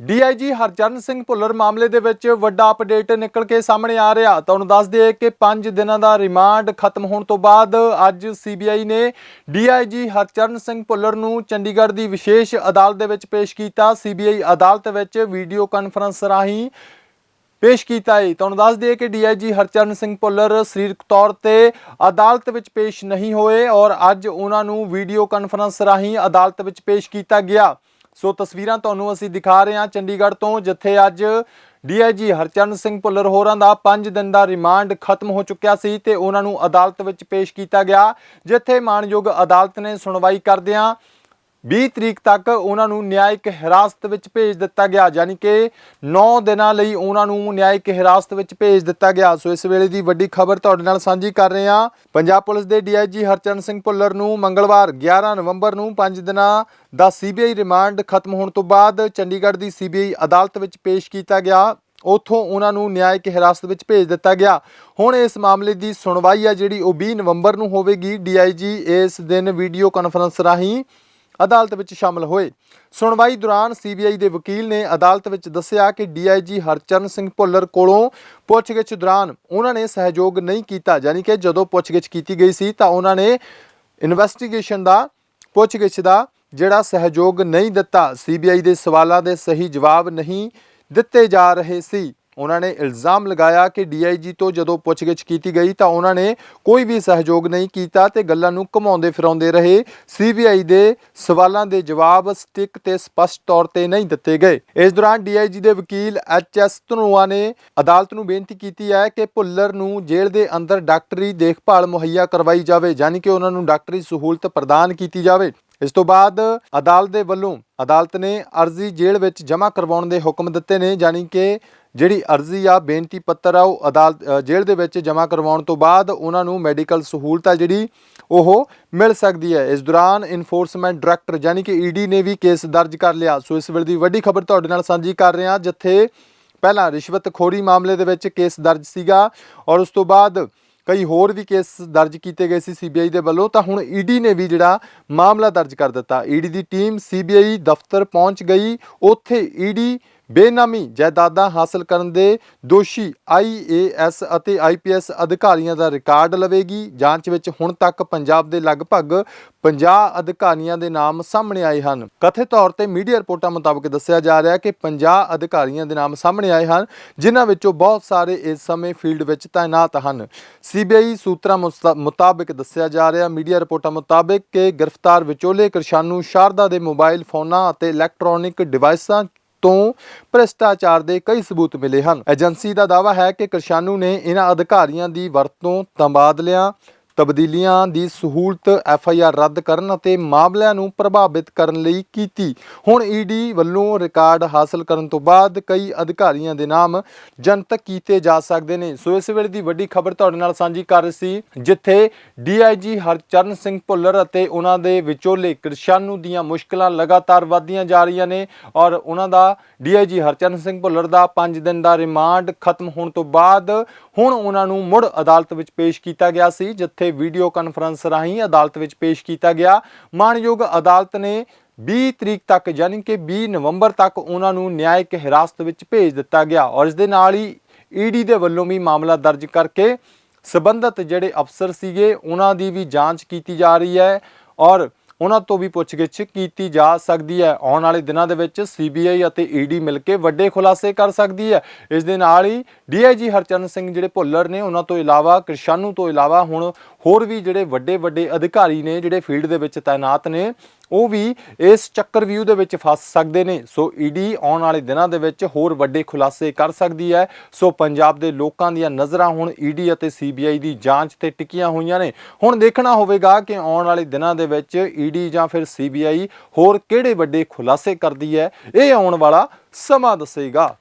DIG Harcharan Singh Bhullar ਮਾਮਲੇ ਦੇ ਵਿੱਚ ਵੱਡਾ ਅਪਡੇਟ ਨਿਕਲ ਕੇ ਸਾਹਮਣੇ ਆ ਰਿਹਾ। ਤੁਹਾਨੂੰ ਦੱਸ ਦਈਏ ਕਿ 5 ਦਿਨਾਂ ਦਾ ਰਿਮਾਂਡ ਖਤਮ ਹੋਣ ਤੋਂ ਬਾਅਦ ਅੱਜ ਸੀਬੀਆਈ ਨੇ ਡੀਆਈਜੀ ਹਰਚਰਨ ਸਿੰਘ ਭੁੱਲਰ ਨੂੰ ਚੰਡੀਗੜ੍ਹ ਦੀ ਵਿਸ਼ੇਸ਼ ਅਦਾਲਤ ਦੇ ਵਿੱਚ ਪੇਸ਼ ਕੀਤਾ। ਸੀਬੀਆਈ ਅਦਾਲਤ ਵਿੱਚ ਵੀਡੀਓ ਕਾਨਫਰੰਸ ਰਾਹੀਂ ਪੇਸ਼ ਕੀਤਾ ਹੈ ਤੁਹਾਨੂੰ ਦੱਸ ਦਈਏ ਕਿ ਡੀਆਈਜੀ ਹਰਚਰਨ ਸਿੰਘ ਭੁੱਲਰ ਸਰੀਰਕ ਤੌਰ ਤੇ ਅਦਾਲਤ ਵਿੱਚ ਪੇਸ਼ ਨਹੀਂ ਹੋਏ ਔਰ ਅੱਜ ਉਹਨਾਂ ਨੂੰ ਵੀਡੀਓ ਕਾਨਫਰੰਸ ਰਾਹੀਂ ਅਦਾਲਤ ਵਿੱਚ ਪੇਸ਼ ਕੀਤਾ ਗਿਆ। ਸੋ ਤਸਵੀਰਾਂ ਤੁਹਾਨੂੰ ਅਸੀਂ ਦਿਖਾ ਰਹੇ ਹਾਂ ਚੰਡੀਗੜ੍ਹ ਤੋਂ, ਜਿੱਥੇ ਅੱਜ ਡੀਆਈਜੀ ਹਰਚਰਨ ਸਿੰਘ ਭੁੱਲਰ ਹੋਰਾਂ ਦਾ 5 ਦਿਨ ਦਾ ਰਿਮਾਂਡ ਖਤਮ ਹੋ ਚੁੱਕਿਆ ਸੀ ਤੇ ਉਹਨਾਂ ਨੂੰ ਅਦਾਲਤ ਵਿੱਚ ਪੇਸ਼ ਕੀਤਾ ਗਿਆ, ਜਿੱਥੇ ਮਾਣਯੋਗ ਅਦਾਲਤ ਨੇ ਸੁਣਵਾਈ ਕਰਦਿਆਂ 20 ਤਰੀਕ ਤੱਕ ਉਹਨਾਂ ਨੂੰ ਨਿਆਇਕ ਹਿਰਾਸਤ ਵਿੱਚ ਭੇਜ ਦਿੱਤਾ ਗਿਆ, ਯਾਨੀ ਕਿ 9 ਦਿਨਾਂ ਲਈ ਉਹਨਾਂ ਨੂੰ ਨਿਆਇਕ ਹਿਰਾਸਤ ਵਿੱਚ ਭੇਜ ਦਿੱਤਾ ਗਿਆ। ਸੋ ਇਸ ਵੇਲੇ ਦੀ ਵੱਡੀ ਖਬਰ ਤੁਹਾਡੇ ਨਾਲ ਸਾਂਝੀ ਕਰ ਰਹੇ ਹਾਂ। ਪੰਜਾਬ ਪੁਲਿਸ ਦੇ ਡੀਆਈਜੀ ਹਰਚਰਨ ਸਿੰਘ ਭੁੱਲਰ ਨੂੰ ਮੰਗਲਵਾਰ 11 ਨਵੰਬਰ ਨੂੰ 5 ਦਿਨਾਂ ਦਾ ਸੀਬੀਆਈ ਰਿਮਾਂਡ ਖਤਮ ਹੋਣ ਤੋਂ ਬਾਅਦ ਚੰਡੀਗੜ੍ਹ ਦੀ ਸੀਬੀਆਈ ਅਦਾਲਤ ਵਿੱਚ ਪੇਸ਼ ਕੀਤਾ ਗਿਆ। ਉਥੋਂ ਉਹਨਾਂ ਨੂੰ ਨਿਆਇਕ ਹਿਰਾਸਤ ਵਿੱਚ ਭੇਜ ਦਿੱਤਾ ਗਿਆ। ਹੁਣ ਇਸ ਮਾਮਲੇ ਦੀ ਸੁਣਵਾਈ ਆ ਜਿਹੜੀ ਉਹ 20 ਨਵੰਬਰ ਨੂੰ ਹੋਵੇਗੀ। ਡੀਆਈਜੀ ਇਸ ਦਿਨ ਵੀਡੀਓ ਕਾਨਫਰੰਸ ਰਾਹੀਂ ਅਦਾਲਤ ਵਿੱਚ ਸ਼ਾਮਲ ਹੋਏ। ਸੁਣਵਾਈ ਦੌਰਾਨ ਸੀਬੀਆਈ ਦੇ ਵਕੀਲ ਨੇ ਅਦਾਲਤ ਵਿੱਚ ਦੱਸਿਆ ਕਿ ਡੀਆਈਜੀ ਹਰਚਰਨ ਸਿੰਘ ਭੁੱਲਰ ਕੋਲੋਂ ਪੁੱਛਗਿੱਛ ਦੌਰਾਨ ਉਹਨਾਂ ਨੇ ਸਹਿਯੋਗ ਨਹੀਂ ਕੀਤਾ। ਯਾਨੀ ਕਿ ਜਦੋਂ ਪੁੱਛਗਿੱਛ ਕੀਤੀ ਗਈ ਸੀ ਤਾਂ ਉਹਨਾਂ ਨੇ ਇਨਵੈਸਟੀਗੇਸ਼ਨ ਦਾ, ਪੁੱਛਗਿੱਛ ਦਾ ਜਿਹੜਾ ਸਹਿਯੋਗ ਨਹੀਂ ਦਿੱਤਾ, ਸੀਬੀਆਈ ਦੇ ਸਵਾਲਾਂ ਦੇ ਸਹੀ ਜਵਾਬ ਨਹੀਂ ਦਿੱਤੇ ਜਾ ਰਹੇ ਸੀ। ਉਹਨਾਂ ਨੇ ਇਲਜ਼ਾਮ ਲਗਾਇਆ ਕਿ ਡੀਆਈਜੀ ਤੋਂ ਜਦੋਂ ਪੁੱਛਗਿੱਛ ਕੀਤੀ ਗਈ ਤਾਂ ਉਹਨਾਂ ਨੇ ਕੋਈ ਵੀ ਸਹਿਯੋਗ ਨਹੀਂ ਕੀਤਾ ਤੇ ਗੱਲਾਂ ਨੂੰ ਘੁਮਾਉਂਦੇ ਫਿਰਾਉਂਦੇ ਰਹੇ। ਸੀਬੀਆਈ ਦੇ ਸਵਾਲਾਂ ਦੇ ਜਵਾਬ ਸਟਿਕ ਤੇ ਸਪਸ਼ਟ ਤੌਰ ਤੇ ਨਹੀਂ ਦਿੱਤੇ ਗਏ। ਇਸ ਦੌਰਾਨ ਡੀਆਈਜੀ ਦੇ ਵਕੀਲ ਐਚਐਸ ਧਨੋਆ ਨੇ ਅਦਾਲਤ ਨੂੰ ਬੇਨਤੀ ਕੀਤੀ ਹੈ ਕਿ ਭੁੱਲਰ ਨੂੰ ਜੇਲ੍ਹ ਦੇ ਅੰਦਰ ਡਾਕਟਰੀ ਦੇਖਭਾਲ ਮੁਹੱਈਆ ਕਰਵਾਈ ਜਾਵੇ, ਯਾਨੀ ਕਿ ਉਹਨਾਂ ਨੂੰ ਡਾਕਟਰੀ ਸਹੂਲਤ ਪ੍ਰਦਾਨ ਕੀਤੀ ਜਾਵੇ। ਇਸ ਤੋਂ ਬਾਅਦ ਅਦਾਲਤ ਦੇ ਵੱਲੋਂ ਅਦਾਲਤ ਨੇ ਅਰਜ਼ੀ ਜੇਲ੍ਹ ਵਿੱਚ ਜਮ੍ਹਾਂ ਕਰਵਾਉਣ ਦੇ ਹੁਕਮ ਦਿੱਤੇ ਨੇ, ਯਾਨੀ ਕਿ ਜਿਹੜੀ ਅਰਜ਼ੀ ਆ, ਬੇਨਤੀ ਪੱਤਰ ਆ, ਉਹ ਅਦਾਲਤ ਜੇਲ੍ਹ ਦੇ ਵਿੱਚ ਜਮ੍ਹਾਂ ਕਰਵਾਉਣ ਤੋਂ ਬਾਅਦ ਉਹਨਾਂ ਨੂੰ ਮੈਡੀਕਲ ਸਹੂਲਤ ਆ ਜਿਹੜੀ, ਉਹ ਮਿਲ ਸਕਦੀ ਹੈ। ਇਸ ਦੌਰਾਨ ਇਨਫੋਰਸਮੈਂਟ ਡਾਇਰੈਕਟਰ ਯਾਨੀ ਕਿ ਈਡੀ ਨੇ ਵੀ ਕੇਸ ਦਰਜ ਕਰ ਲਿਆ। ਸੋ ਇਸ ਵੇਲੇ ਦੀ ਵੱਡੀ ਖਬਰ ਤੁਹਾਡੇ ਨਾਲ ਸਾਂਝੀ ਕਰ ਰਹੇ ਹਾਂ ਜਿੱਥੇ ਪਹਿਲਾਂ ਰਿਸ਼ਵਤਖੋਰੀ ਮਾਮਲੇ ਦੇ ਵਿੱਚ ਕੇਸ ਦਰਜ ਸੀਗਾ ਔਰ ਉਸ ਤੋਂ ਬਾਅਦ ਕਈ ਹੋਰ ਵੀ ਕੇਸ ਦਰਜ ਕੀਤੇ ਗਏ ਸੀ ਸੀਬੀਆਈ ਦੇ ਵੱਲੋਂ, ਤਾਂ ਹੁਣ ਈਡੀ ਨੇ ਵੀ ਜਿਹੜਾ ਮਾਮਲਾ ਦਰਜ ਕਰ ਦਿੱਤਾ। ਈਡੀ ਦੀ ਟੀਮ ਸੀਬੀਆਈ ਦਫ਼ਤਰ ਪਹੁੰਚ ਗਈ। ਉੱਥੇ ਈਡੀ ਬੇਨਾਮੀ ਜਾਇਦਾਦਾਂ ਹਾਸਲ ਕਰਨ ਦੇ ਦੋਸ਼ੀ ਆਈਏਐਸ ਅਤੇ ਆਈਪੀਐਸ ਅਧਿਕਾਰੀਆਂ ਦਾ ਰਿਕਾਰਡ ਲਵੇਗੀ। ਜਾਂਚ ਵਿੱਚ ਹੁਣ ਤੱਕ ਪੰਜਾਬ ਦੇ ਲਗਭਗ 50 ਅਧਿਕਾਰੀਆਂ ਦੇ ਨਾਮ ਸਾਹਮਣੇ ਆਏ ਹਨ। ਕਥਿਤ ਤੌਰ ਤੇ ਮੀਡੀਆ ਰਿਪੋਰਟਾਂ ਮੁਤਾਬਕ ਦੱਸਿਆ ਜਾ ਰਿਹਾ ਕਿ 50 ਅਧਿਕਾਰੀਆਂ ਦੇ ਨਾਮ ਸਾਹਮਣੇ ਆਏ ਹਨ, ਜਿਨ੍ਹਾਂ ਵਿੱਚੋਂ ਬਹੁਤ ਸਾਰੇ ਇਸ ਸਮੇਂ ਫੀਲਡ ਵਿੱਚ ਤਾਇਨਾਤ ਹਨ। ਸੀਬੀਆਈ ਸੂਤਰਾਂ ਮੁਸਤਾ- ਮੁਤਾਬਕ ਦੱਸਿਆ ਜਾ ਰਿਹਾ, ਮੀਡੀਆ ਰਿਪੋਰਟਾਂ ਮੁਤਾਬਕ ਕਿ ਗ੍ਰਿਫਤਾਰ ਵਿਚੋਲੇ ਕਿਰਸ਼ਾਨੂ ਸ਼ਾਰਦਾ ਦੇ ਮੋਬਾਈਲ ਫੋਨਾਂ ਅਤੇ ਇਲੈਕਟ੍ਰੋਨਿਕ ਡਿਵਾਈਸਾਂ ਤੋਂ ਭ੍ਰਿਸ਼ਟਾਚਾਰ ਦੇ ਕਈ ਸਬੂਤ ਮਿਲੇ ਹਨ। ਏਜੰਸੀ ਦਾ ਦਾਅਵਾ ਹੈ ਕਿ ਕਿਰਸ਼ਾਨੂ ਨੇ ਇਹਨਾਂ ਅਧਿਕਾਰੀਆਂ ਦੀ ਵਰਤੋਂ ਤਬਾਦਲਿਆਂ ਤਬਦੀਲੀਆਂ ਦੀ ਸਹੂਲਤ ਐਫ ਆਈ ਆਰ ਰੱਦ ਕਰਨ ਅਤੇ ਮਾਮਲਿਆਂ ਨੂੰ ਪ੍ਰਭਾਵਿਤ ਕਰਨ ਲਈ ਕੀਤੀ। ਹੁਣ ਈਡੀ ਵੱਲੋਂ ਰਿਕਾਰਡ ਹਾਸਲ ਕਰਨ ਤੋਂ ਬਾਅਦ ਕਈ ਅਧਿਕਾਰੀਆਂ ਦੇ ਨਾਮ ਜਨਤਕ ਕੀਤੇ ਜਾ ਸਕਦੇ ਨੇ। ਸੋ ਇਸ ਵੇਲੇ ਦੀ ਵੱਡੀ ਖਬਰ ਤੁਹਾਡੇ ਨਾਲ ਸਾਂਝੀ ਕਰ ਰਹੀ ਸੀ, ਜਿੱਥੇ ਡੀਆਈਜੀ ਹਰਚਰਨ ਸਿੰਘ ਭੁੱਲਰ ਅਤੇ ਉਹਨਾਂ ਦੇ ਵਿਚੋਲੇ ਕਿਰਸ਼ਾਨੂ ਦੀਆਂ ਮੁਸ਼ਕਲਾਂ ਲਗਾਤਾਰ ਵਧਦੀਆਂ ਜਾ ਰਹੀਆਂ ਨੇ ਔਰ ਉਹਨਾਂ ਦਾ ਡੀਆਈਜੀ ਹਰਚਰਨ ਸਿੰਘ ਭੁੱਲਰ ਦਾ 5 ਦਿਨ ਦਾ ਰਿਮਾਂਡ ਖਤਮ ਹੋਣ ਤੋਂ ਬਾਅਦ ਹੁਣ ਉਹਨਾਂ ਨੂੰ ਮੁੜ ਅਦਾਲਤ ਵਿੱਚ ਪੇਸ਼ ਕੀਤਾ ਗਿਆ ਸੀ, ਜਿੱਥੇ ਵੀਡੀਓ ਕਾਨਫਰੰਸ ਰਾਹੀਂ ਅਦਾਲਤ ਵਿੱਚ ਪੇਸ਼ ਕੀਤਾ ਗਿਆ। ਮਾਣਯੋਗ ਅਦਾਲਤ ਨੇ 20 ਤਰੀਕ ਤੱਕ ਯਾਨੀ ਕਿ 20 ਨਵੰਬਰ ਤੱਕ ਉਹਨਾਂ ਨੂੰ ਨਿਆਇਕ ਹਿਰਾਸਤ ਵਿੱਚ ਭੇਜ ਦਿੱਤਾ ਗਿਆ ਔਰ ਇਸ ਦੇ ਨਾਲ ਹੀ ਈਡੀ ਦੇ ਵੱਲੋਂ ਵੀ ਮਾਮਲਾ ਦਰਜ ਕਰਕੇ ਸਬੰਧਤ ਜਿਹੜੇ ਅਫਸਰ ਸੀਗੇ ਉਹਨਾਂ ਦੀ ਵੀ ਜਾਂਚ ਕੀਤੀ ਜਾ ਰਹੀ ਹੈ ਔਰ ਉਹਨਾਂ ਤੋਂ ਵੀ ਪੁੱਛਗਿੱਛ ਕੀਤੀ ਜਾ ਸਕਦੀ ਹੈ। ਆਉਣ ਵਾਲੇ ਦਿਨਾਂ ਦੇ ਵਿੱਚ ਸੀਬੀਆਈ ਅਤੇ ਈਡੀ ਮਿਲ ਕੇ ਵੱਡੇ ਖੁਲਾਸੇ ਕਰ ਸਕਦੀ ਹੈ। ਇਸ ਦੇ ਨਾਲ ਹੀ ਡੀਆਈਜੀ ਹਰਚਰਨ ਸਿੰਘ ਜਿਹੜੇ ਭੁੱਲਰ ਨੇ ਉਹਨਾਂ ਤੋਂ ਇਲਾਵਾ, ਕਿਰਸ਼ਾਨੂ ਤੋਂ ਇਲਾਵਾ ਹੁਣ ਹੋਰ ਵੀ ਜਿਹੜੇ ਵੱਡੇ ਵੱਡੇ ਅਧਿਕਾਰੀ ਨੇ ਜਿਹੜੇ ਫੀਲਡ ਦੇ ਵਿੱਚ ਤਾਇਨਾਤ ਨੇ, ਉਹ ਵੀ ਇਸ ਚੱਕਰ ਵਿਊ ਦੇ ਵਿੱਚ ਫਸ ਸਕਦੇ ਨੇ। ਸੋ ਈਡੀ ਆਉਣ ਵਾਲੇ ਦਿਨਾਂ ਦੇ ਵਿੱਚ ਹੋਰ ਵੱਡੇ ਖੁਲਾਸੇ ਕਰ ਸਕਦੀ ਹੈ। ਸੋ ਪੰਜਾਬ ਦੇ ਲੋਕਾਂ ਦੀਆਂ ਨਜ਼ਰਾਂ ਹੁਣ ਈਡੀ ਅਤੇ ਸੀਬੀਆਈ ਦੀ ਜਾਂਚ ਤੇ ਟਿਕੀਆਂ ਹੋਈਆਂ ਨੇ। ਹੁਣ ਦੇਖਣਾ ਹੋਵੇਗਾ ਕਿ ਆਉਣ ਵਾਲੇ ਦਿਨਾਂ ਦੇ ਵਿੱਚ ਈਡੀ ਜਾਂ ਫਿਰ ਸੀਬੀਆਈ ਹੋਰ ਕਿਹੜੇ ਵੱਡੇ ਖੁਲਾਸੇ ਕਰਦੀ ਹੈ। ਇਹ ਆਉਣ ਵਾਲਾ ਸਮਾਂ ਦੱਸੇਗਾ।